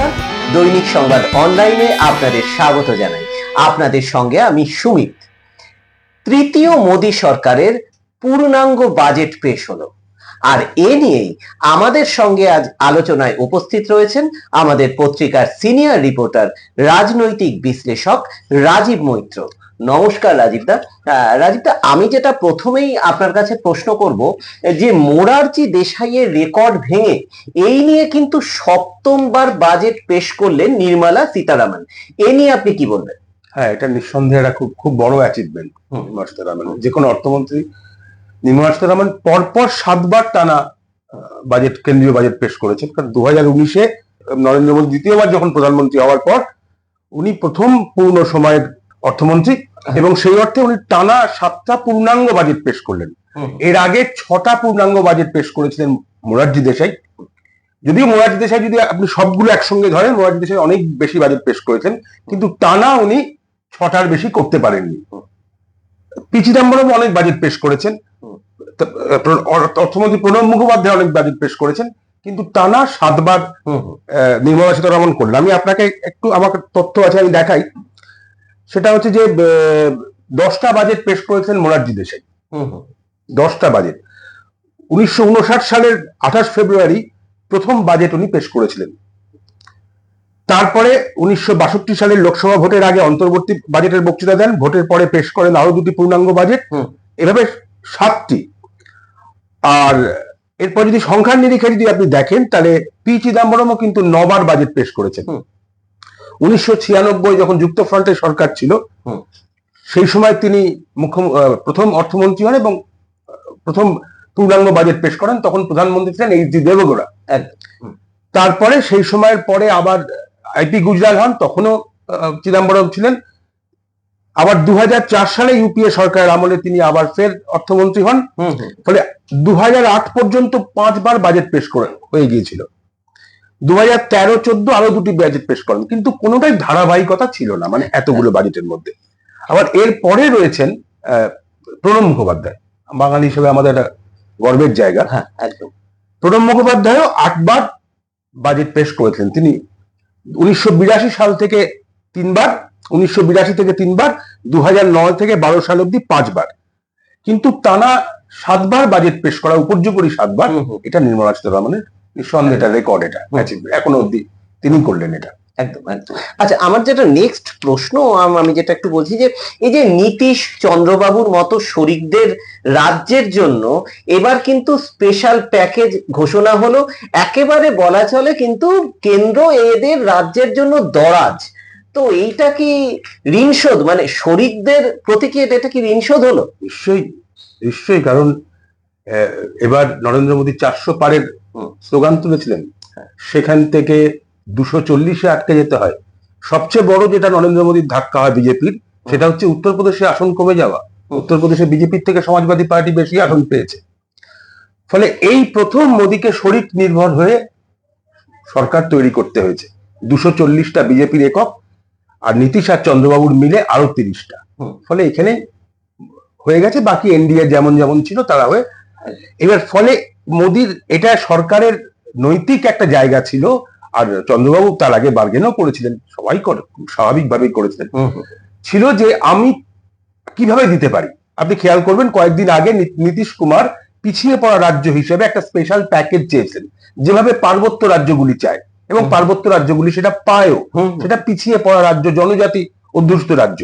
নমস্কার। দৈনিক সংবাদ অনলাইনে আপনাদের স্বাগত জানাই। আপনাদের সঙ্গে আমি সুমিত। তৃতীয় মোদী সরকারের পূর্ণাঙ্গ বাজেট পেশ হলো। আর এ নিয়েই আমাদের সঙ্গে আজ আলোচনায় উপস্থিত রয়েছেন আমাদের পত্রিকার সিনিয়র রিপোর্টার, রাজনৈতিক বিশ্লেষক রাজীব মৈত্র। নমস্কার রাজীবদা। রাজীবদা আমি যেটা প্রথমেই আপনার কাছে প্রশ্ন করব যে মোরারজি দেশাইয়ের রেকর্ড ভেঙে এই নিয়ে কিন্তু সপ্তমবার বাজেট পেশ করলেন নির্মলা সীতারামন। এ নিয়ে আপনি কি বলবেন? হ্যাঁ এটা নিঃসন্দেহে একটা খুব খুব বড় অ্যাচিভমেন্ট। নির্মলা সীতারামন। যে কোনো অর্থমন্ত্রী নির্মলা সীতারামন পরপর সাতবার টানা বাজেট কেন্দ্রীয় বাজেট পেশ করেছেন। কারণ দু হাজার উনিশে নরেন্দ্র মোদী দ্বিতীয়বার যখন প্রধানমন্ত্রী হওয়ার পর উনি প্রথম পূর্ণ সময়ের অর্থমন্ত্রী এবং সেই অর্থে উনি টানা সাতটা পূর্ণাঙ্গ বাজেট পেশ করলেন। এর আগে ছটা পূর্ণাঙ্গ বাজেট পেশ করেছিলেন মোরারজি দেশাই। যদিও মোরারজি দেশাই যদি আপনি সবগুলো একসঙ্গে ধরেন মোরারজি দেশাই অনেক বেশি বাজেট পেশ করেছেন কিন্তু টানা উনি ছটার বেশি করতে পারেননি। পি চিদম্বরম অনেক বাজেট পেশ করেছেন। অর্থমন্ত্রী প্রণব মুখোপাধ্যায় অনেক বাজেট পেশ করেছেন কিন্তু টানা সাতবার নির্মলা সীতারামন করলেন। আমি আপনাকে একটু আমার তথ্য আছে আমি দেখাই। সেটা হচ্ছে যে দশটা বাজেট পেশ করেছেন মোরারজি দেশাই দশটা বাজেট উনিশশো উনষাট সালের আঠাশ ফেব্রুয়ারি প্রথম বাজেট উনি পেশ করেছিলেন। তারপরে উনিশশো বাষট্টি সালের লোকসভা ভোটের আগে অন্তর্বর্তী বাজেটের বক্তৃতা দেন। ভোটের পরে পেশ করেন আরও দুটি পূর্ণাঙ্গ বাজেট হুম। এভাবে সাতটি। আর এরপর যদি সংখ্যার নিরিখে যদি আপনি দেখেন তাহলে পি চিদম্বরমও কিন্তু নবার বাজেট পেশ করেছেন। উনিশশো ছিয়ানব্বই যখন যুক্ত ফ্রন্টের সরকার ছিল সেই সময় তিনি মুখ্য প্রথম অর্থমন্ত্রী হন এবং প্রথম পূর্ণাঙ্গ বাজেট পেশ করেন তখন প্রধানমন্ত্রী ছিলেন এইচ ডি দেবগৌড়া। তারপরে সেই সময়ের পরে আবার আইপি গুজরাল হন তখনও চিদম্বরম ছিলেন। আবার দু হাজার চার সালে ইউপিএ সরকারের আমলে তিনি আবার ফের অর্থমন্ত্রী হন। ফলে দু হাজার আট পর্যন্ত পাঁচবার বাজেট পেশ করেন হয়ে গিয়েছিল। দু হাজার তেরো চোদ্দ আরও দুটি বাজেট পেশ করেন। কিন্তু কোনোটাই ধারাবাহিকতা ছিল না মানে এতগুলো বাজেটের মধ্যে। আবার এর পরে রয়েছেন প্রণব মুখোপাধ্যায়। বাঙালি হিসেবে আমাদের একটা গর্বের জায়গা। হ্যাঁ একদম। প্রণব মুখোপাধ্যায়ও আটবার বাজেট পেশ করেছিলেন। তিনি উনিশশো বিরাশি সাল থেকে তিনবার উনিশশো বিরাশি থেকে তিনবার দু নয় থেকে বারো সাল অব্দি পাঁচবার। কিন্তু টানা সাতবার বাজেট পেশ করা উপর্যুপরি সাতবার এটা নির্মলা সীতারামনের এটা রেকর্ড এটা। এখনও অব্দি তিনি করলেন এটা একদম একদম আচ্ছা আমার যেটা নেক্সট প্রশ্ন আম- যেটা একটু বলছি যে এই যে নীতিশ চন্দ্রবাবুর মতো শরিকদের রাজ্যের জন্য এবার কিন্তু স্পেশাল প্যাকেজ ঘোষণা হলো একেবারে বলা চলে কিন্তু কেন্দ্র এদের রাজ্যের জন্য দরাজ তো এইটা কি ঋণ শোধ মানে শরিকদের প্রতি কি এটা কি ঋণ শোধ হলো নিশ্চয়ই নিশ্চয়ই কারণ এবার নরেন্দ্র মোদী চারশো পারের। স্লোগান তুলেছিলেন। সেখান থেকে দুশো চল্লিশে আটকে যেতে হয়। সবচেয়ে বড় যেটা নরেন্দ্র মোদীর ধাক্কা হয় বিজেপির সেটা হচ্ছে উত্তরপ্রদেশে আসন কমে যাওয়া। উত্তরপ্রদেশে বিজেপির থেকে সমাজবাদী পার্টি বেশি আসন পেয়েছে। ফলে এই প্রথম মোদীকে শরিক নির্ভর হয়ে সরকার তৈরি করতে হয়েছে। দুশো চল্লিশটা বিজেপির একক আর নীতিশ আর চন্দ্রবাবুর মিলে আরও তিরিশটা। ফলে এখানে হয়ে গেছে বাকি এনডিএ যেমন যেমন ছিল তারা হয়ে এবার ফলে মোদির এটা সরকারের নৈতিক একটা জায়গা ছিল আর চন্দ্রবাবু তার আগে বার্গেনও করেছিলেন সবাই করে স্বাভাবিকভাবেই করেছিলেন। ছিল যে আমি কীভাবে দিতে পারি? আপনি খেয়াল করবেন কয়েকদিন আগে নীতিশ কুমার পিছিয়ে পড়া রাজ্য হিসেবে একটা স্পেশাল প্যাকেজ চেয়েছেন যেভাবে পার্বত্য রাজ্যগুলি চায়। এবং পার্বত্য রাজ্যগুলি সেটা পায়ও সেটা পিছিয়ে পড়া রাজ্য জনজাতি অধ্যুষিত রাজ্য।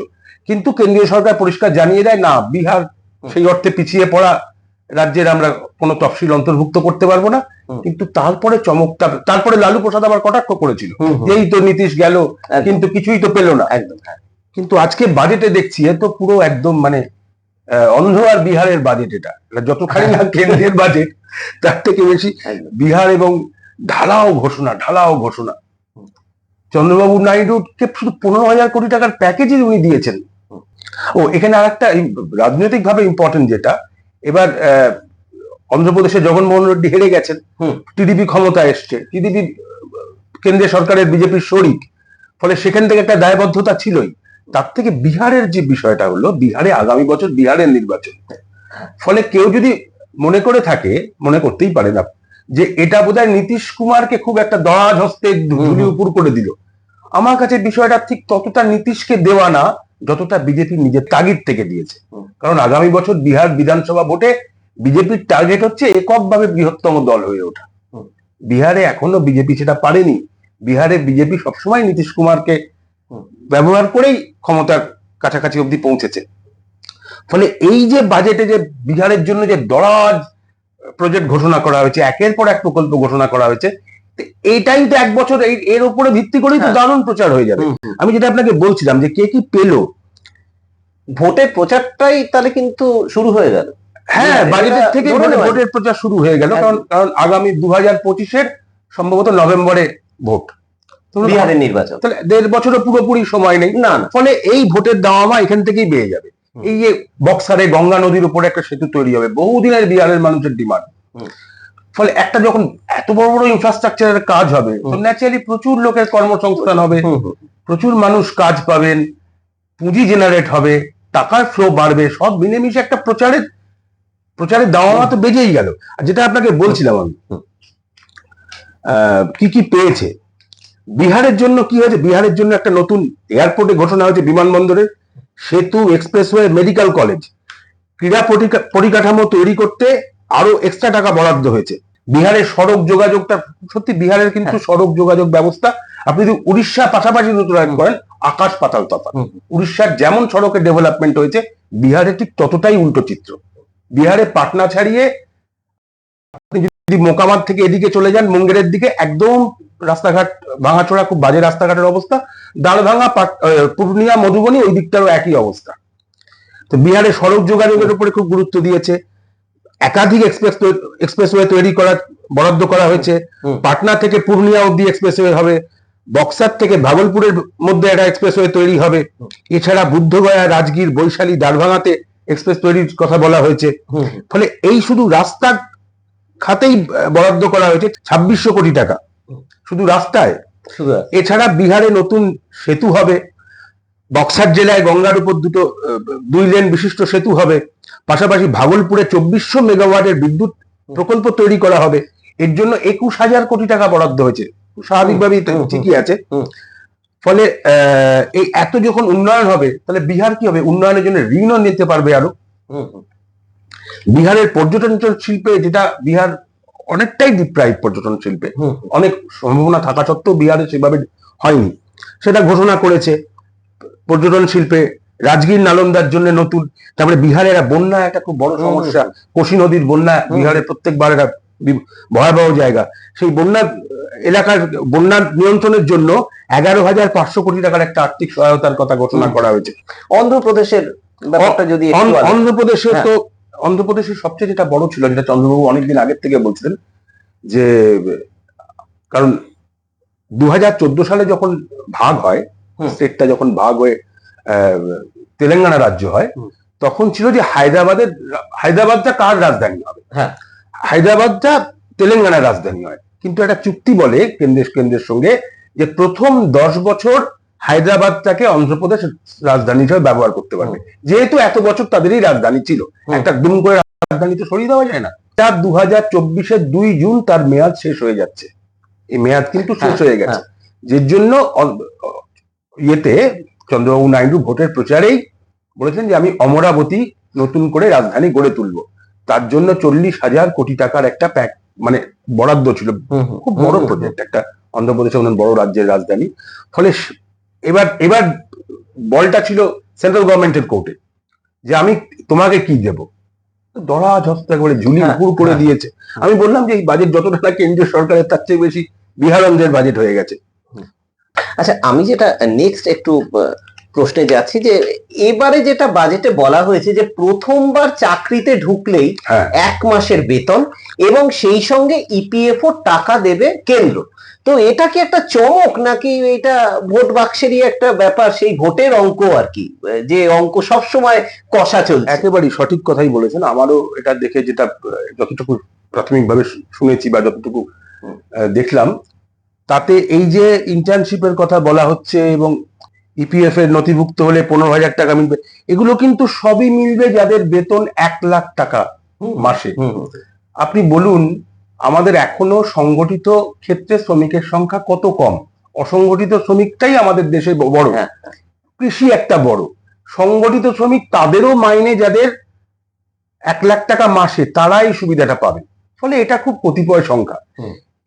কিন্তু কেন্দ্রীয় সরকার পরিষ্কার জানিয়ে দেয় না বিহার সেই অর্থে পিছিয়ে পড়া রাজ্যের আমরা কোনো তফসিল অন্তর্ভুক্ত করতে পারব না। কিন্তু তারপরে চমকটা তারপরে লালু প্রসাদ আবার কটাক্ষ করেছিল। এই তো নীতিশ গেল কিন্তু কিছুই তো পেল না। একদম হ্যাঁ। কিন্তু আজকে বাজেটে দেখছি এ তো পুরো একদম মানে অন্ধ্র আর বিহারের বাজেট এটা। যতখানি না কেন্দ্রের বাজেট তার থেকে বেশি বিহার এবং ঢালাও ঘোষণা ঢালাও ঘোষণা। চন্দ্রবাবু নাইডুকে শুধু পনেরো হাজার কোটি টাকার প্যাকেজই উনি দিয়েছেন। ও এখানে আর একটা রাজনৈতিক ভাবে ইম্পর্টেন্ট যেটা এবার অন্ধ্রপ্রদেশে জগনমোহন রেড্ডি হেরে গেছেন। টিডিপি ক্ষমতা এসছে। টিডিপি কেন্দ্রীয় সরকারের বিজেপির শরিক। ফলে সেখান থেকে একটা দায়বদ্ধতা ছিলই। তার থেকে বিহারের যে বিষয়টা হলো বিহারে আগামী বছর বিহারের নির্বাচন। ফলে কেউ যদি মনে করে থাকে মনে করতেই পারে না যে এটা বোধহয় নীতিশ কুমারকে খুব একটা দরাজ হস্তে হুম। উপর করে দিল। আমার কাছে বিষয়টা ঠিক ততটা নীতিশকে দেওয়া না যতটা বিজেপি নিজের তাগিদ থেকে দিয়েছে। কারণ আগামী বছর বিহার বিধানসভা ভোটে বিজেপির টার্গেট হচ্ছে এককভাবে বৃহত্তম দল হয়ে ওঠা। বিহারে এখনও বিজেপি সেটা পারেনি। বিহারে বিজেপি সবসময় নীতিশ কুমারকে ব্যবহার করেই ক্ষমতার কাছাকাছি অবধি পৌঁছেছে। ফলে এই যে বাজেটে যে বিহারের জন্য যে দরাজ প্রজেক্ট ঘোষণা করা হয়েছে একের পর এক প্রকল্প ঘোষণা করা হয়েছে এইটাই তো এক বছর এর উপরে ভিত্তি করেই তো হ্যাঁ। দারুণ প্রচার হয়ে যাবে। আমি যেটা আপনাকে বলছিলাম যে কে কি পেল ভোটের প্রচারটাই তাহলে কিন্তু শুরু হয়ে গেল। হ্যাঁ এটা বাজেটের থেকে মানে ভোটের প্রচার শুরু হয়ে গেল কারণ কারণ আগামী দু হাজার পঁচিশের সম্ভবত নভেম্বরে ভোট। বিহারের নির্বাচন। তাহলে দেড় বছরও পুরোপুরি সময় নেই। না ফলে এই ভোটের দাওয়ামা এখান থেকেই বেয়ে যাবে। এই যে বক্সারে গঙ্গা নদীর উপরে একটা সেতু তৈরি হবে বহুদিনের বিহারের মানুষের ডিমান্ড। ফলে একটা যখন এত বড় বড় ইনফ্রাস্ট্রাকচারের কাজ হবে তো। ন্যাচারালি প্রচুর লোকের কর্মসংস্থান হবে। প্রচুর মানুষ কাজ পাবেন পুঁজি জেনারেট হবে টাকার ফ্লো বাড়বে সব মিলেমিশে একটা প্রচারের প্রচারের দাওয়ামা তো বেজেই গেল। আর যেটা আপনাকে বলছিলাম আমি আহ, কি কি পেয়েছে? বিহারের জন্য কি হয়েছে? বিহারের জন্য একটা নতুন এয়ারপোর্টে ঘোষণা হয়েছে বিমানবন্দরে সেতু এক্সপ্রেসওয়ে মেডিকেল কলেজ ক্রীড়া পরিকাঠামো তৈরি করতে আরও এক্সট্রা টাকা বরাদ্দ হয়েছে। বিহারের সড়ক যোগাযোগটা সত্যি বিহারের কিন্তু সড়ক যোগাযোগ ব্যবস্থা আপনি যদি উড়িষ্যা পাশাপাশি তুলনা করেন আকাশ পাতাল তফাৎ। উড়িষ্যার যেমন সড়কের ডেভেলপমেন্ট হয়েছে বিহারে ঠিক ততটাই উল্টো চিত্র। বিহারে পাটনা ছাড়িয়ে আপনি যদি মোকামাত থেকে এদিকে চলে যান মুঙ্গেরের দিকে একদম রাস্তাঘাট ভাঙাচোরা খুব বাজে রাস্তাঘাটের অবস্থা। দাঁড়ভাঙা পূর্ণিয়া মধুবনী ওই দিকটারও একই অবস্থা। তো বিহারে সড়ক যোগাযোগের উপরে খুব গুরুত্ব দিয়েছে। একাধিক এক্সপ্রেস এক্সপ্রেসওয়ে তৈরি করা বরাদ্দ করা হয়েছে। পাটনা থেকে পূর্ণিয়া অব্দি এক্সপ্রেসওয়ে হবে। বক্সার থেকে ভাগলপুরের মধ্যে একটা এক্সপ্রেসওয়ে তৈরি হবে। এছাড়া বুদ্ধগয়া রাজগীর বৈশালী দারভাঙাতে এক্সপ্রেস তৈরির কথা বলা হয়েছে। ফলে এই শুধু রাস্তা খাতেই বরাদ্দ করা হয়েছে ছাব্বিশশো কোটি টাকা। শুধু রাস্তায়। এছাড়া বিহারে নতুন সেতু হবে। বক্সার জেলায় গঙ্গার উপর দুটো দুই লেন বিশিষ্ট সেতু হবে। পাশাপাশি ভাগলপুরে চব্বিশশো মেগাওয়াটের বিদ্যুৎ প্রকল্প তৈরি করা হবে। এর জন্য একুশ হাজার কোটি টাকা বরাদ্দ হয়েছে। স্বাভাবিকভাবেই ঠিকই আছে। ফলে এই এত যখন উন্নয়ন হবে তাহলে বিহার কি হবে? উন্নয়নের জন্য ঋণও নিতে পারবে আরও। বিহারের পর্যটন শিল্পে যেটা বিহার অনেকটাই ডিপ্রাইভ পর্যটন শিল্পে। অনেক সম্ভাবনা থাকা সত্ত্বেও বিহারে সেভাবে হয়নি। সেটা ঘোষণা করেছে পর্যটন শিল্পে রাজগীর নালন্দার জন্য নতুন তারপরে বিহারে বন্যা একটা খুব বড় সমস্যা কোশি নদীর বন্যা। বিহারে প্রত্যেকবার একটা ভয়াবহ জায়গা সেই বন্যা এলাকার বন্যা নিয়ন্ত্রণের জন্য এগারো হাজার পাঁচশো কোটি টাকার একটা আর্থিক সহায়তার কথা ঘোষণা করা হয়েছে অন্ধ্রপ্রদেশের ব্যাপারটা যদি অন্ধ্রপ্রদেশে হ্যাঁ। তো অন্ধ্রপ্রদেশের সবচেয়ে যেটা বড় ছিল যেটা চন্দ্রবাবু অনেকদিন আগের থেকে বলছিলেন যে কারণ দু হাজার চোদ্দ সালে যখন ভাগ হয়। স্টেটটা যখন ভাগ হয়ে তেলেঙ্গানা রাজ্য হয় তখন ছিল যে হায়দ্রাবাদের হায়দ্রাবাদটা কার রাজধানী হবে? হ্যাঁ। হায়দ্রাবাদটা তেলেঙ্গানার রাজধানী হয়। কিন্তু একটা চুক্তি বলে কেন্দ্রের কেন্দ্রের সঙ্গে যে প্রথম দশ বছর হায়দ্রাবাদটাকে অন্ধ্রপ্রদেশ রাজধানী হিসেবে ব্যবহার করতে পারবে। যেহেতু এত বছর তাদেরই রাজধানী ছিল একটা দুম করে রাজধানী তো সরিয়ে দেওয়া যায় না। তার দু হাজার চব্বিশের দুই জুন তার মেয়াদ শেষ হয়ে যাচ্ছে। এই মেয়াদ কিন্তু শেষ হ্যাঁ, হয়ে। গেছে। যে জন্য ইয়েতে চন্দ্রবাবু নাইডু ভোটের প্রচারেই বলেছেন যে আমি অমরাবতী নতুন করে রাজধানী গড়ে তুলবো। তার জন্য চল্লিশ হাজার কোটি টাকার একটা প্যাক মানে বরাদ্দ ছিল। খুব বড় প্রজেক্ট একটা অন্ধ্রপ্রদেশের মতন বড় রাজ্যের রাজধানী। ফলে এবার এবার বলটা ছিল সেন্ট্রাল গভর্নমেন্টের কোর্টে যে আমি তোমাকে কি দেব? দরা ঝস্তা করে ঝুলি হ্যাঁ, করে হ্যাঁ। দিয়েছে। আমি বললাম যে এই বাজেট যতটা কেন্দ্রীয় সরকারের তার চেয়ে বেশি বিহারঞ্জের বাজেট হয়ে গেছে। আচ্ছা আমি যেটা নেক্সট একটু প্রশ্নে যাচ্ছি যে এবারে যেটা বাজেটে বলা হয়েছে যে প্রথমবার চাকরিতে ঢুকলেই হ্যাঁ। এক মাসের বেতন এবং সেই সঙ্গে ইপিএফও টাকা দেবে কেন্দ্র। তো এটা কি একটা চমক নাকি এটা ভোট বাক্সেরই একটা ব্যাপার? সেই ভোটের অঙ্ক আর কি যে অঙ্ক সবসময় কষা চলছে। একেবারেই সঠিক কথাই বলেছেন। আমারও এটা দেখে যেটা যতটুকু প্রাথমিকভাবে শুনেছি বা যতটুকু দেখলাম তাতে এই যে ইন্টার্নশিপের কথা বলা হচ্ছে এবং ইপিএফ এর নথিভুক্ত হলে পনেরো হাজার টাকা মিলবে এগুলো কিন্তু সবই মিলবে যাদের বেতন এক লাখ টাকা মাসে। আপনি বলুন আমাদের এখনও সংগঠিত ক্ষেত্রে শ্রমিকের সংখ্যা কত কম? অসংগঠিত শ্রমিকটাই আমাদের দেশে বড়। হ্যাঁ। কৃষি একটা বড়। সংগঠিত শ্রমিক তাদেরও মাইনে যাদের এক লাখ টাকা মাসে তারাই সুবিধাটা পাবে। ফলে এটা খুব কতিপয় সংখ্যা।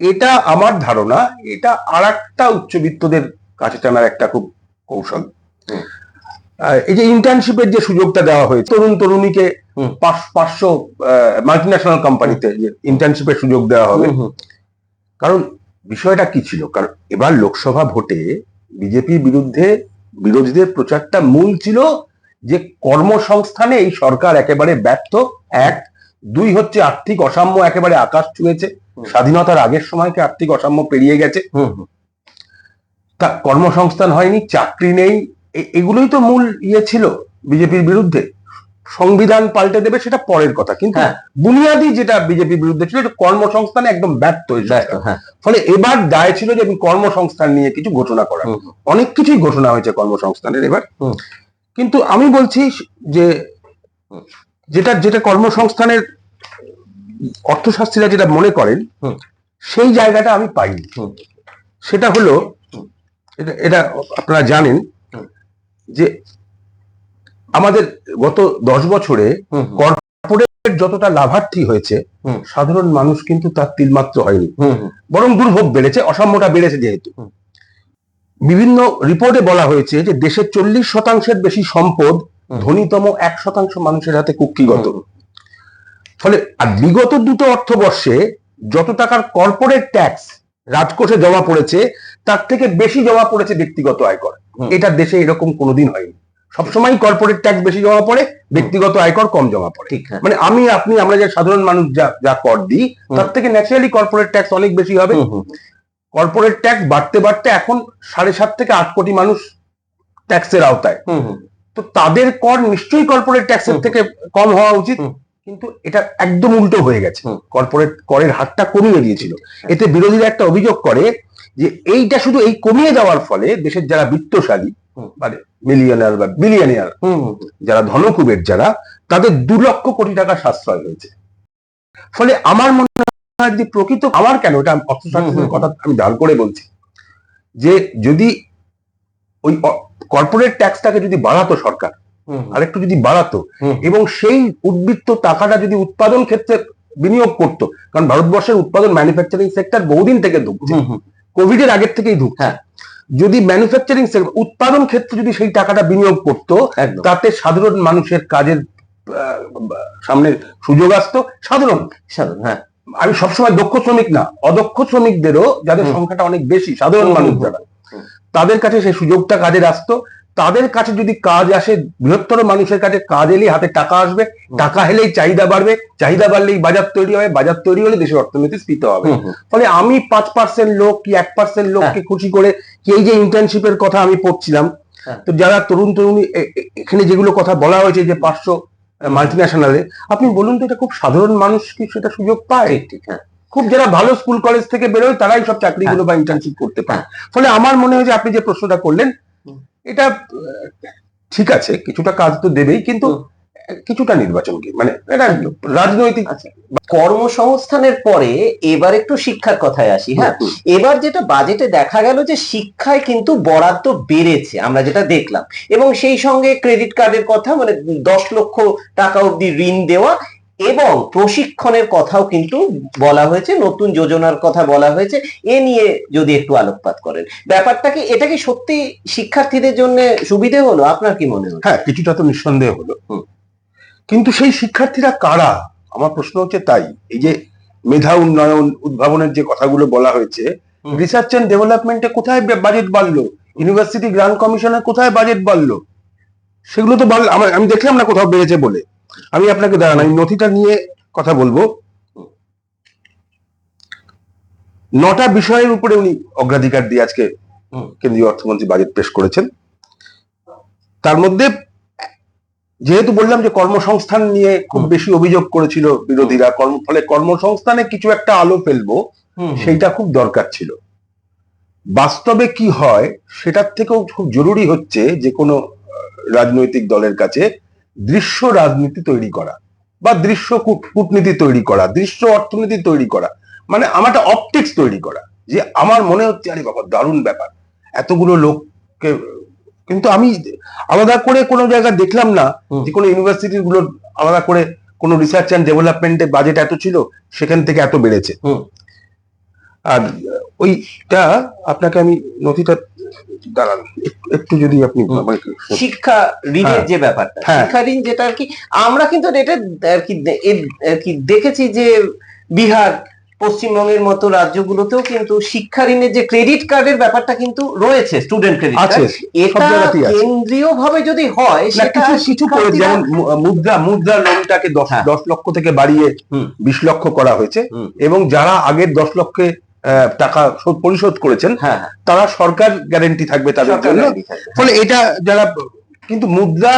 এটা আমার ধারণা এটা আর একটা উচ্চবিত্তদের কাছে টানার একটা খুব কৌশল। এই যে ইন্টার্নশিপের যে সুযোগটা দেওয়া হয়েছে তরুণ তরুণীকে পাঁচশো মাল্টিন্যাশনাল কোম্পানিতে যে ইন্টার্নশিপের সুযোগ দেওয়া হবে। কারণ বিষয়টা কি ছিল? কারণ এবার লোকসভা ভোটে বিজেপির বিরুদ্ধে বিরোধীদের প্রচারটা মূল ছিল যে কর্মসংস্থানে এই সরকার একেবারে ব্যর্থ। এক দুই হচ্ছে আর্থিক অসাম্য একেবারে আকাশ ছুঁয়েছে। স্বাধীনতার আগের সময়কে আর্থিক অসাম্য পেরিয়ে গেছে। তা কর্মসংস্থান হয়নি চাকরি নেই এগুলোই তো মূল ইয়ে ছিল বিজেপির বিরুদ্ধে সংবিধান পাল্টে দেবে সেটা পরের কথা কিন্তু হ্যাঁ। বুনিয়াদি যেটা বিজেপির বিরুদ্ধে ছিল এটা কর্মসংস্থানে একদম ব্যর্থ সরকার। হ্যাঁ ফলে এবার দায় ছিল যে কর্মসংস্থান নিয়ে কিছু ঘোষণা করা অনেক কিছুই ঘোষণা হয়েছে কর্মসংস্থানের এবার। কিন্তু আমি বলছি যে যেটা যেটা কর্মসংস্থানের অর্থশাস্ত্রীরা যেটা মনে করেন সেই জায়গাটা আমি পাইনি। সেটা হলো এটা এটা আপনারা জানেন যে আমাদের গত দশ বছরে কর্পোরেট যতটা লাভার্থী হয়েছে। সাধারণ মানুষ কিন্তু তার তিলমাত্র হয়নি। বরং দুর্ভোগ বেড়েছে অসাম্যটা বেড়েছে যেহেতু। বিভিন্ন রিপোর্টে বলা হয়েছে যে দেশের চল্লিশ শতাংশের বেশি সম্পদ ধনীতম এক শতাংশ মানুষের হাতে কুক্ষিগত। ফলে আর বিগত দুটো অর্থবর্ষে যত টাকার কর্পোরেট ট্যাক্স রাজকোষে জমা পড়েছে তার থেকে বেশি জমা পড়েছে ব্যক্তিগত আয়কর। এটা দেশে এরকম কোনোদিন হয়নি। সবসময় কর্পোরেট ট্যাক্স বেশি জমা পড়ে ব্যক্তিগত আয়কর কম জমা পড়ে। ঠিক হ্যাঁ। মানে আমি আপনি আমরা যে সাধারণ মানুষ যা যা কর দিই তার থেকে ন্যাচারালি কর্পোরেট ট্যাক্স অনেক বেশি হবে। কর্পোরেট ট্যাক্স বাড়তে বাড়তে এখন সাড়ে সাত থেকে আট কোটি মানুষ ট্যাক্সের আওতায়। তো তাদের কর নিশ্চয়ই কর্পোরেট ট্যাক্সের থেকে কম হওয়া উচিত। কিন্তু এটা একদম উল্টো হয়ে গেছে। কর্পোরেট করের হারটা কমিয়ে দিয়েছিল। এতে বিরোধীরা একটা অভিযোগ করে যে এইটা শুধু এই কমিয়ে দেওয়ার ফলে দেশের যারা বিত্তশালী মানে মিলিয়নার বা বিলিয়নিয়ার যারা ধনকুবের যারা তাদের দু লক্ষ কোটি টাকা সাশ্রয় হয়েছে। ফলে আমার মনে হয় যে প্রকৃত আমার কেন? এটা অর্থশাস্ত্রের কথা আমি ধার করে বলছি। যে যদি ওই কর্পোরেট ট্যাক্সটাকে যদি বাড়াতো সরকার আরেকটু যদি বাড়াতো এবং সেই উদ্বৃত্ত টাকাটা যদি উৎপাদন ক্ষেত্রে বিনিয়োগ করতো কারণ ভারতবর্ষের উৎপাদন ম্যানুফ্যাকচারিং সেক্টর বহুদিন থেকে ঢুকছে। কোভিড এর আগের থেকেই ঢুকছে। হ্যাঁ। যদি ম্যানুফ্যাকচারিং সেক্টর উৎপাদন ক্ষেত্রে যদি সেই টাকাটা বিনিয়োগ করতো তাতে সাধারণ মানুষের কাজের সামনে সুযোগ আসতো। সাধারণ। সাধারণ, হ্যাঁ। আমি সবসময় দক্ষ শ্রমিক না। অদক্ষ শ্রমিকদেরও যাদের সংখ্যাটা অনেক বেশি সাধারণ মানুষ যারা তাদের কাছে সেই সুযোগটা কাজে আসতো। তাদের কাছে যদি কাজ আসে বৃহত্তর মানুষের কাছে কাজ এলেই হাতে টাকা আসবে টাকা এলেই চাহিদা বাড়বে চাহিদা বাড়লেই বাজার তৈরি হবে বাজার তৈরি হলে দেশের অর্থনীতি স্ফীত হবে। ফলে আমি পাঁচ পার্সেন্ট লোক কি এক পার্সেন্ট লোককে খুশি করে কি এই যে ইন্টার্নশিপের কথা আমি পড়ছিলাম হ্যাঁ। তো যারা তরুণ তরুণী এখানে যেগুলো কথা বলা হয়েছে যে পাঁচশো মাল্টি ন্যাশনালে আপনি বলুন তো এটা খুব সাধারণ মানুষ কি সেটা সুযোগ পায়? ঠিক হ্যাঁ। খুব যারা ভালো স্কুল কলেজ থেকে বেরোয় তারাই সব চাকরিগুলো বা ইন্টার্নশিপ করতে পারে। ফলে আমার মনে হয় যে আপনি যে প্রশ্নটা করলেন। এটা ঠিক আছে কিছুটা কাজ তো দেবেই কিন্তু কিছুটা নির্বাচন কি মানে এটা রাজনৈতিক আচ্ছা। কর্মসংস্থানের পরে এবার একটু শিক্ষার কথায় আসি হ্যাঁ? এবার যেটা বাজেটে দেখা গেল যে শিক্ষায় কিন্তু বরাদ্দ বেড়েছে আমরা যেটা দেখলাম। এবং সেই সঙ্গে ক্রেডিট কার্ডের কথা মানে দশ লক্ষ টাকা অব্দি ঋণ দেওয়া এবং প্রশিক্ষণের কথাও কিন্তু বলা হয়েছে নতুন যোজনার কথা বলা হয়েছে এ নিয়ে যদি একটু আলোকপাত করেন। ব্যাপারটা কি এটা কি সত্যি শিক্ষার্থীদের জন্য সুবিধে হলো? আপনার কি মনে হয়? হ্যাঁ কিছুটা তো নিঃসন্দেহ হলো। কিন্তু সেই শিক্ষার্থীরা কারা? আমার প্রশ্ন হচ্ছে তাই। এই যে মেধা উন্নয়ন উদ্ভাবনের যে কথাগুলো বলা হয়েছে। রিসার্চ এন্ড ডেভেলপমেন্টে কোথায় বাজেট বাড়লো? ইউনিভার্সিটি গ্রান্ট কমিশনে কোথায় বাজেট বাড়লো? সেগুলো তো আমি দেখলাম না কোথাও বেড়েছে বলে। আমি আপনাকে দাঁড়ান আমি নথিটা নিয়ে কথা বলব। নটা বিষয়ের উপরে উনি অগ্রাধিকার দিয়ে আজকে কেন্দ্রীয় অর্থমন্ত্রী বাজেট পেশ করেছেন। তার মধ্যে যেহেতু বললাম যে কর্মসংস্থান নিয়ে খুব বেশি অভিযোগ করেছিল বিরোধীরা কর্ম ফলে কর্মসংস্থানে কিছু একটা আলো ফেলব সেইটা খুব দরকার ছিল। বাস্তবে কি হয় সেটার থেকেও খুব জরুরি হচ্ছে যে কোনো রাজনৈতিক দলের কাছে দৃশ্য রাজনীতি তৈরি করা বা দৃশ্য কূট- কূটনীতি তৈরি করা দৃশ্য অর্থনীতি তৈরি করা মানে আমার একটা অপটিক্স তৈরি করা যে আমার মনে হচ্ছে আরে বাবা দারুণ ব্যাপার এতগুলো লোককে কিন্তু আমি আলাদা করে কোনো জায়গা দেখলাম না। যে কোনো ইউনিভার্সিটি গুলো আলাদা করে কোনো রিসার্চ অ্যান্ড ডেভেলপমেন্টে বাজেট এত ছিল সেখান থেকে এত বেড়েছে। আর ওইটা আপনাকে আমি নথিটা দাঁড়ান একটু- যদি আপনি শিক্ষা ঋণের হ্যাঁ। যে ব্যাপারটা হ্যাঁ। শিক্ষা ঋণ যেটা আর কি আমরা কিন্তু এটা আর কি আর কি দেখেছি যে বিহার পশ্চিমবঙ্গের মতো রাজ্যগুলোতেও কিন্তু শিক্ষা ঋণের যে ক্রেডিট কার্ডের ব্যাপারটা কিন্তু রয়েছে স্টুডেন্ট ক্রেডিট কার্ড এটা কেন্দ্রীয় ভাবে যদি হয় সেটা কিছু করে যেমন মুদ্রা মুদ্রা লোনটাকে দশ হ্যাঁ। দশ লক্ষ থেকে বাড়িয়ে। বিশ লক্ষ করা হয়েছে। এবং যারা আগের দশ লক্ষে টাকা শোধ- পরিশোধ করেছেন হ্যাঁ হ্যাঁ, তারা সরকার গ্যারেন্টি থাকবে তাদের জন্য। ফলে এটা যারা কিন্তু মুদ্রা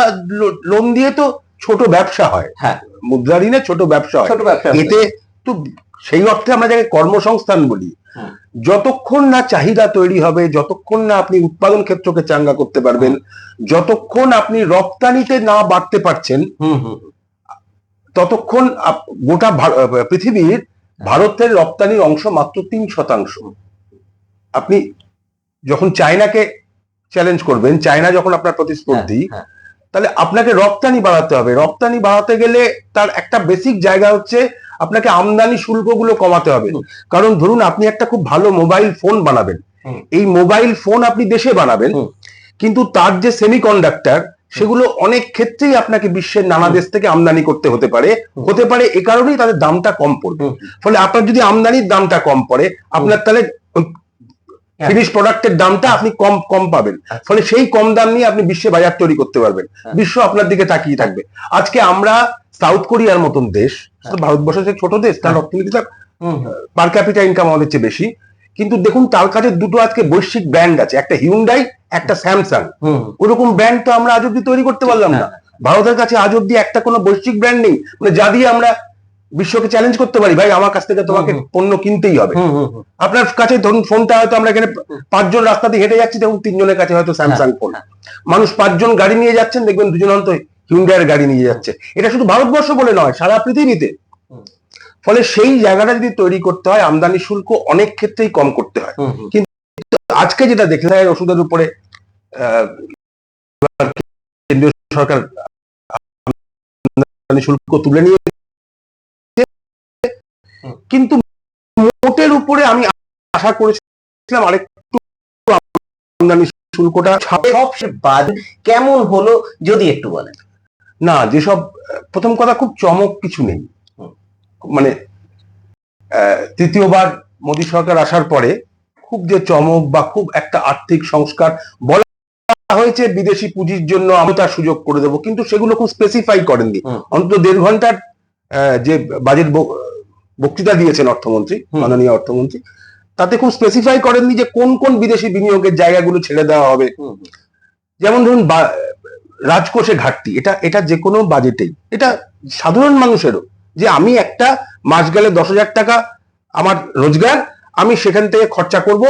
লোন দিয়ে তো ছোট ব্যবসা হয়। হ্যাঁ। মুদ্রা ঋণে ছোট ব্যবসা হয়। ছোট ব্যবসা এতে তো সেই অর্থে আমরা যাকে কর্মসংস্থান বলি যতক্ষণ না চাহিদা তৈরি হবে যতক্ষণ না আপনি উৎপাদন ক্ষেত্রকে চাঙ্গা করতে পারবেন যতক্ষণ আপনি রপ্তানিতে না বাড়তে পারছেন ততক্ষণ গোটা পৃথিবীর ভারতের রপ্তানির অংশ মাত্র তিন শতাংশ। আপনি যখন চায়নাকে চ্যালেঞ্জ করবেন চায়না যখন আপনার প্রতিস্পর্ধী হ্যাঁ, তাহলে আপনাকে রপ্তানি বাড়াতে হবে। রপ্তানি বাড়াতে গেলে তার একটা বেসিক জায়গা হচ্ছে আপনাকে আমদানি শুল্কগুলো কমাতে হবে। কারণ ধরুন আপনি একটা খুব ভালো মোবাইল ফোন বানাবেন। এই মোবাইল ফোন আপনি দেশে বানাবেন কিন্তু তার যে সেমিকন্ডাক্টর সেগুলো অনেক ক্ষেত্রেই আপনাকে বিশ্বের নানা দেশ থেকে আমদানি করতে হতে পারে। হতে পারে এ কারণেই তাদের দামটা কম পড়বে। ফলে আপনার যদি আমদানির দামটা কম পড়ে আপনার তাহলে হ্যাঁ। ফিনিশ প্রোডাক্টের দামটা আপনি কম কম পাবেন। আচ্ছা। ফলে সেই কম দাম নিয়ে আপনি বিশ্বে বাজার তৈরি করতে পারবেন। হ্যাঁ। বিশ্ব আপনার দিকে তাকিয়ে থাকবে। আজকে আমরা সাউথ কোরিয়ার মতন দেশ হ্যাঁ। ভারতবর্ষ ছোট দেশ তার হ্যাঁ। অর্থনীতিটা পার ক্যাপিটা ইনকাম আমাদের চেয়ে বেশি। কিন্তু দেখুন তার কাছে দুটো আজকে বৈশ্বিক ব্র্যান্ড আছে। একটা হিউন্ডাই একটা স্যামসাং ওরকম ব্র্যান্ড তো আমরা আজ অব্দি তৈরি করতে পারলাম না। ভারতের কাছে আজ অব্দি একটা কোনো বৈশ্বিক ব্র্যান্ড নেই। মানে যা দিয়ে আমরা বিশ্বকে চ্যালেঞ্জ করতে পারি ভাই আমার কাছ থেকে তোমাকে। পণ্য কিনতেই হবে। আপনার কাছে ধরুন ফোনটা হয়তো আমরা এখানে পাঁচজন রাস্তা দিয়ে হেঁটে যাচ্ছি দেখুন তিনজনের কাছে হয়তো স্যামসাং ফোন হ্যাঁ। মানুষ পাঁচজন গাড়ি নিয়ে যাচ্ছেন দেখবেন দুজন হয়তো হিউন্ডাইয়ের গাড়ি নিয়ে যাচ্ছে। এটা শুধু ভারতবর্ষ বলে নয় সারা পৃথিবীতে। ফলে সেই জায়গাটা যদি তৈরি করতে হয় আমদানি শুল্ক অনেক ক্ষেত্রেই কম করতে হয় হুম। আজকে যেটা দেখলে ওষুধের উপরে কেন্দ্রীয় সরকার আমদানি শুল্ক তুলে নিয়ে কিন্তু মোটের উপরে আমি আশা করেছিলাম আরেকটু আমদানি শুল্কটা ছাড়ে। বাদ কেমন হলো যদি একটু বলেন না যেসব প্রথম কথা খুব চমক কিছু নেই। মানে আহ, তৃতীয়বার মোদী সরকার আসার পরে খুব যে চমক বা খুব একটা আর্থিক সংস্কার বলা হয়েছে বিদেশি পুঁজির জন্য আমি তার সুযোগ করে দেবো কিন্তু সেগুলো খুব স্পেসিফাই করেননি। অন্তত দেড় ঘণ্টার যে বাজেট বক্তৃতা দিয়েছেন অর্থমন্ত্রী মাননীয় অর্থমন্ত্রী তাতে খুব স্পেসিফাই করেননি যে কোন কোন বিদেশি বিনিয়োগের জায়গাগুলো ছেড়ে দেওয়া হবে। যেমন ধরুন রাজকোষে ঘাটতি এটা এটা যে কোনো বাজেটেই এটা সাধারণ মানুষেরও। যে আমি একটা মাস গেলে দশ হাজার টাকা আমার রোজগার আমি সেখান থেকে খরচা করব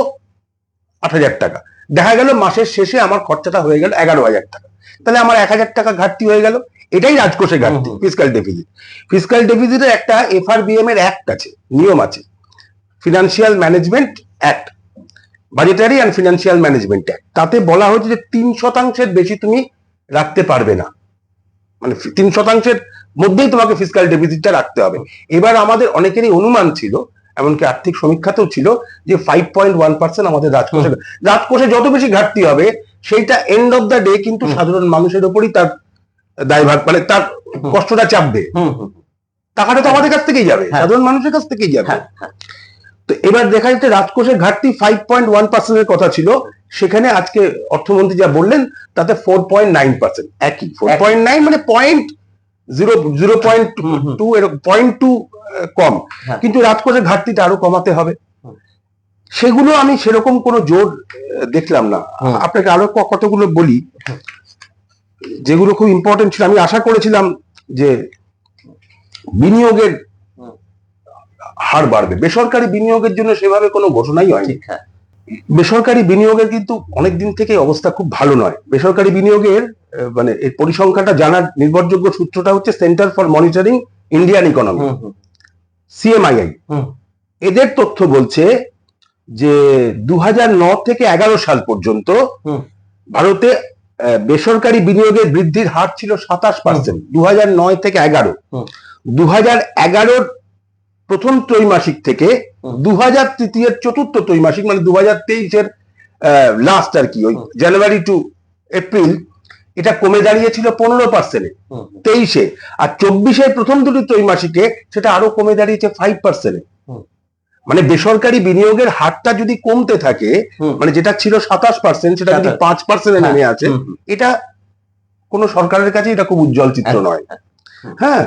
আট হাজার টাকা। দেখা গেল মাসের শেষে আমার খরচাটা হয়ে গেল এগারো হাজার টাকা। তাহলে আমার এক হাজার টাকা ঘাটতি হয়ে গেল। এটাই রাজকোষে ঘাটতি। ফিজিক্যাল ডেফিসিট ফিজিক্যাল ডেফিসিটের একটা এফআরবিএম এর অ্যাক্ট আছে নিয়ম আছে। Financial management act budgetary and financial management act তাতে বলা হয়েছে যে তিন শতাংশের বেশি তুমি রাখতে পারবে না। মানে তিন শতাংশের মধ্যেই তোমাকে ফিজিক্যাল ডেফিসিটটা রাখতে হবে। এবার আমাদের অনেকেরই অনুমান ছিল এমনকি আর্থিক সমীক্ষাতেও ছিল যে ফাইভ পয়েন্ট ওয়ান পার্সেন্ট আমাদের রাজকোষে রাজকোষে যত বেশি ঘাটতি হবে সেইটা এন্ড অফ দ্য ডে কিন্তু সাধারণ মানুষের উপরই তার দায়ভার মানে তার কষ্টটা চাপবে। টাকাটা তো আমাদের কাছ থেকেই যাবে হ্যাঁ। সাধারণ মানুষের কাছ থেকেই যাবে। হ্যাঁ হ্যাঁ। তো এবার দেখা যাচ্ছে রাজকোষের ঘাটতি ফাইভ পয়েন্ট ওয়ান পার্সেন্টের কথা ছিল সেখানে আজকে অর্থমন্ত্রী যা বললেন তাতে ফোর পয়েন্ট নাইন পার্সেন্ট একই ফোর পয়েন্ট নাইন মানে point zero zero point hmm, hmm. Two এরকম পয়েন্ট টু কম। হ্যাঁ। কিন্তু রাজকোষের ঘাটতিটা আরও কমাতে হবে। সেগুলো আমি সেরকম কোনো জোর দেখলাম না। আপনাকে আরও কতগুলো বলি? যেগুলো খুব ইম্পর্টেন্ট ছিল। আমি আশা করেছিলাম যে বিনিয়োগের হার বাড়বে। বেসরকারি বিনিয়োগের জন্য সেভাবে কোনো ঘোষণাই হয়নি। ঠিক হ্যাঁ। বেসরকারি বিনিয়োগের কিন্তু অনেক দিন থেকে অবস্থা খুব ভালো নয়। বেসরকারি বিনিয়োগের মানে এর পরিসংখ্যানটা জানার নির্ভরযোগ্য সূত্রটা হচ্ছে centre for monitoring Indian economy CMIE. এদের তথ্য বলছে যে দু থেকে এগারো সাল পর্যন্ত ভারতে বেসরকারি বিনিয়োগের বৃদ্ধির হার ছিল সাতাশ পার্সেন্ট। দু নয় থেকে এগারো। দু হাজার এগারোর প্রথম ত্রৈমাসিক থেকে দু হাজার তৃতীয়ের চতুর্থ ত্রৈমাসিক মানে দু হাজার তেইশের লাস্ট আর কি ওই জানুয়ারি টু এপ্রিল এটা কমে দাঁড়িয়েছিল পনেরো পার্সেন্টে তেইশে। আর চব্বিশের প্রথম দুটি ত্রৈমাসিকে সেটা আরও কমে দাঁড়িয়েছে ফাইভ পার্সেন্টে। মানে বেসরকারি বিনিয়োগের হারটা যদি কমতে থাকে মানে যেটা ছিল সাতাশ পার্সেন্ট সেটা যদি পাঁচ পার্সেন্টে হ্যাঁ, নেমে আছে। এটা কোনো সরকারের কাছে এটা খুব উজ্জ্বল চিত্র হ্যাঁ, নয়। হ্যাঁ?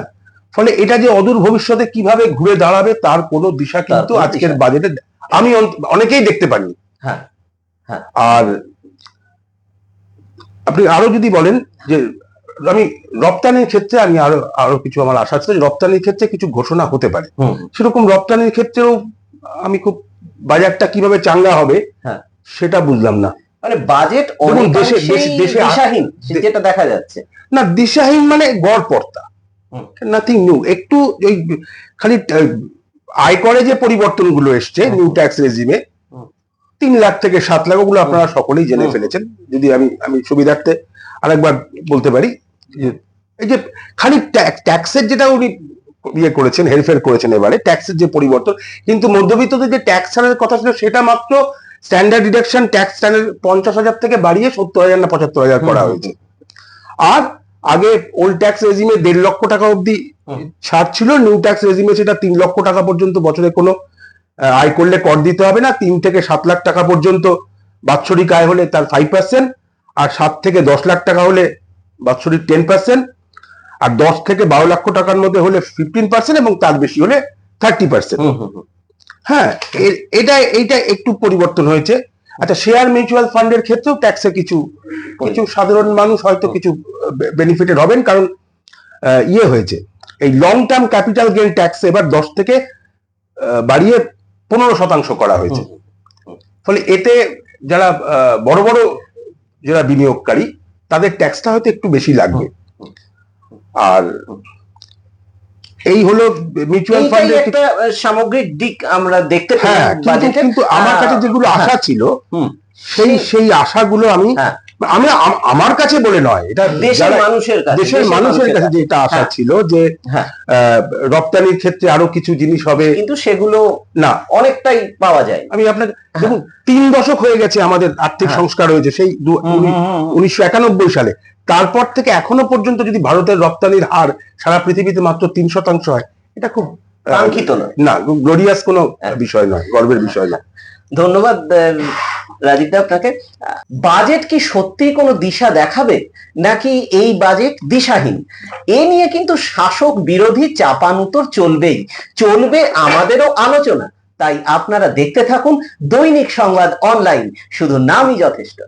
ফলে এটা যে অদূর ভবিষ্যতে কীভাবে ঘুরে দাঁড়াবে তার কোনো দিশা কিন্তু আজকের বাজেটে আমি অনেকেই দেখতে পাইনি হ্যাঁ আর আপনি আরও যদি বলেন যে আমি রপ্তানির ক্ষেত্রে আমি আরও আরও কিছু আমার আশা আছে রপ্তানির ক্ষেত্রে কিছু ঘোষণা হতে পারে। সেরকম রপ্তানির ক্ষেত্রেও আমি খুব বাজারটা কীভাবে চাঙ্গা হবে হ্যাঁ। সেটা বুঝলাম না। মানে বাজেট দেশে- দেশে- দেশে দিশাহীন যেটা দেখা যাচ্ছে। না দিশাহীন মানে গড়পর্তা। নাথিং নিউ একটু ওই খালি আয়করে যে পরিবর্তনগুলো এসছে নিউ ট্যাক্স রেজিমে তিন লাখ থেকে সাত লাখ ওগুলো আপনারা সকলেই জেনে ফেলেছেন। যদি আমি আমি সুবিধার্থে আরেকবার বলতে পারি এই যে খালি ট্যাক্সের যেটা উনি ইয়ে করেছেন হেরফের করেছেন এবারে ট্যাক্সের যে পরিবর্তন কিন্তু মধ্যবিত্তদের যে ট্যাক্স ছাড়ের কথা ছিল সেটা মাত্র স্ট্যান্ডার্ড ডিডাকশন ট্যাক্স স্ট্যান্ডার্ড পঞ্চাশ হাজার থেকে বাড়িয়ে সত্তর হাজার না পঁচাত্তর হাজার করা হয়েছে। আর আগে ওল্ড ট্যাক্স রেজিমে দেড় লক্ষ টাকা অবধি। ছাড় ছিল নিউ ট্যাক্স রেজিমে সেটা তিন লক্ষ টাকা পর্যন্ত বছরে কোনো আয় করলে কর দিতে হবে না তিন থেকে সাত লাখ টাকা পর্যন্ত বাৎসরিক আয় হলে তার ফাইভ পার্সেন্ট আর সাত থেকে দশ লাখ টাকা হলে বাৎসরিক টেন পার্সেন্ট আর দশ থেকে বারো লক্ষ টাকার মধ্যে হলে ফিফটিন পার্সেন্ট এবং তার বেশি হলে থার্টি পার্সেন্ট হুম, হুম, হুম। হ্যাঁ এটা এইটা একটু পরিবর্তন হয়েছে আচ্ছা শেয়ার মিউচুয়াল ফান্ডের ক্ষেত্রেও ট্যাক্সে কিছু কিছু সাধারণ মানুষ হয়তো কিছু বেনিফিটেড হবেন কারণ ইয়ে হয়েছে। এই long term capital gain tax এবার দশ থেকে বাড়িয়ে পনেরো শতাংশ করা হয়েছে। ফলে এতে যারা বড় বড় যারা বিনিয়োগকারী তাদের ট্যাক্সটা হয়তো একটু বেশি লাগবে। আর এই হলো মিউচুয়াল ফান্ড ফান্ডের একটা সামগ্রিক দিক আমরা দেখতে পাই হ্যাঁ কিন্তু বাজেটে কিন্তু আমার কাছে যেগুলো হ্যাঁ। আশা ছিল হুম। সেই সেই আশাগুলো আমি হ্যাঁ। আমি আমার কাছে বলে নয় এটা দেশের মানুষের কাছে দেশের মানুষের কাছে যে এটা আশা হ্যাঁ। ছিল যে হ্যাঁ। রপ্তানির ক্ষেত্রে আরও কিছু জিনিস হবে। কিন্তু সেগুলো না। অনেকটাই পাওয়া যায়। আমি আপনাকে দেখুন তিন দশক হয়ে গেছে আমাদের আর্থিক হ্যাঁ। সংস্কার হয়েছে সেই উনিশশো একানব্বই সালে। তারপর থেকে এখনও পর্যন্ত যদি ভারতের রপ্তানির হার সারা পৃথিবীতে মাত্র তিন শতাংশ হয় এটা খুব কাঙ্ক্ষিত নয়। না গ্লোরিয়াস কোনো হ্যাঁ। বিষয় নয় গর্বের বিষয় নয়। ধন্যবাদ আহ, রাজীব দা আপনাকে বাজেট কি সত্যি কোনো দিশা দেখাবে? নাকি এই বাজেট দিশাহীন? এ নিয়ে কিন্তু শাসক বিরোধী চাপানুতর চলবেই। চলবে আমাদেরও আলোচনা। তাই আপনারা দেখতে থাকুন দৈনিক সংবাদ অনলাইন শুধু নামই যথেষ্ট।